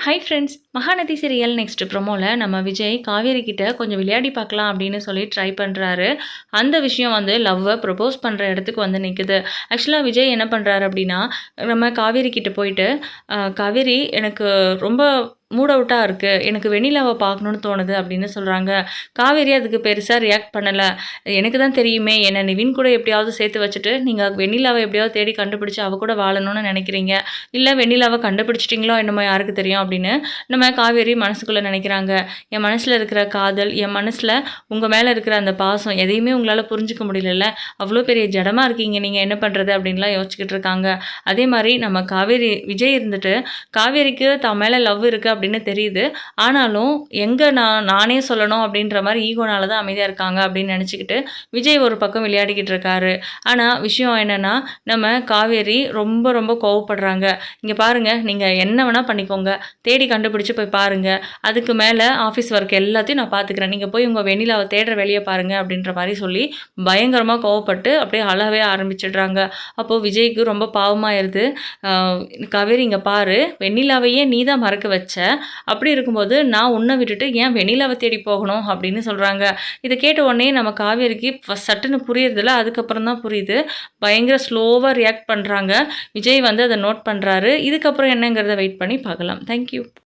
Hi friends Mahanadhi serial next ப்ரொமோவில் நம்ம விஜய் காவேரி கிட்ட கொஞ்சம் விளையாடி பார்க்கலாம் அப்படின்னு சொல்லி ட்ரை பண்ணுறாரு அந்த விஷயம் வந்து லவ்வை ப்ரப்போஸ் பண்ணுற இடத்துக்கு வந்து நிற்குது ஆக்சுவலாக விஜய் என்ன பண்ணுறாரு அப்படின்னா நம்ம காவேரி கிட்ட போயிட்டு காவேரி எனக்கு ரொம்ப மூட் அவுட்டாக இருக்குது எனக்கு வெண்ணிலாவை பார்க்கணுன்னு தோணுது அப்படின்னு சொல்கிறாங்க காவேரி அதுக்கு பெருசாக ரியாக்ட் பண்ணலை. எனக்கு தான் தெரியுமே என்னை நிவின் கூட எப்படியாவது சேர்த்து வச்சுட்டு நீங்கள் வெண்ணிலாவை எப்படியாவது தேடி கண்டுபிடிச்சி அவ கூட வாழணும்னு நினைக்கிறீங்க? இல்லை வெண்ணிலாவை கண்டுபிடிச்சிட்டிங்களோ என்னமோ யாருக்கு தெரியும் அப்படின்னு நம்ம காவேரி மனசுக்குள்ளே நினைக்கிறாங்க. என் மனசில் இருக்கிற காதல் என் மனசில் உங்கள் மேலே இருக்கிற அந்த பாசம் எதையுமே உங்களால் புரிஞ்சுக்க முடியலல்ல. அவ்வளோ பெரிய ஜடமாக இருக்கீங்க. நீங்கள் என்ன பண்ணுறது அப்படின்லாம் யோசிச்சுக்கிட்டு இருக்காங்க. அதே மாதிரி நம்ம காவேரி விஜய் இருந்துட்டு காவேரிக்கு தான் மேலே லவ் இருக்குது அப்படின்னு தெரியுது. ஆனாலும் எங்கே நான் நானே சொல்லணும் அப்படின்ற மாதிரி ஈகோனால தான் அமைதியாக இருக்காங்க அப்படின்னு நினச்சிக்கிட்டு விஜய் ஒரு பக்கம் விளையாடிக்கிட்டு இருக்காரு. ஆனால் விஷயம் என்னென்னா நம்ம காவேரி ரொம்ப ரொம்ப கோவப்படுறாங்க. இங்கே பாருங்கள் நீங்கள் என்ன வேணால் பண்ணிக்கோங்க. தேடி கண்டுபிடிச்சு போய் பாருங்கள் அதுக்கு மேலே ஆஃபீஸ் ஒர்க் எல்லாத்தையும் நான் பார்த்துக்கிறேன் நீங்கள் போய் உங்கள் வெண்ணிலாவை தேடுற வெளியே பாருங்கள் அப்படின்ற மாதிரி சொல்லி பயங்கரமாக கோவப்பட்டு அப்படியே அழவே ஆரம்பிச்சிடுறாங்க. அப்போது விஜய்க்கு ரொம்ப பாவமாயிருது. காவேரி இங்கே பாரு வெண்ணிலாவையே நீ தான் மறக்க வச்ச. அப்படி இருக்கும்போது நான் உன்னை விட்டுட்டு ஏன் வெண்ணிலாவை தேடி போகணும் அப்படின்னு சொல்கிறாங்க இதை கேட்ட உடனே நம்ம காவேரிக்கு ஃபஸ்ட் சட்டுன்னு புரியறதில்ல. அதுக்கப்புறம் தான் புரியுது. பயங்கர ஸ்லோவாக ரியாக்ட் பண்ணுறாங்க விஜய் வந்து அதை நோட் பண்ணுறாரு இதுக்கப்புறம் என்னங்கிறத வெயிட் பண்ணி பார்க்கலாம். தேங்க்யூ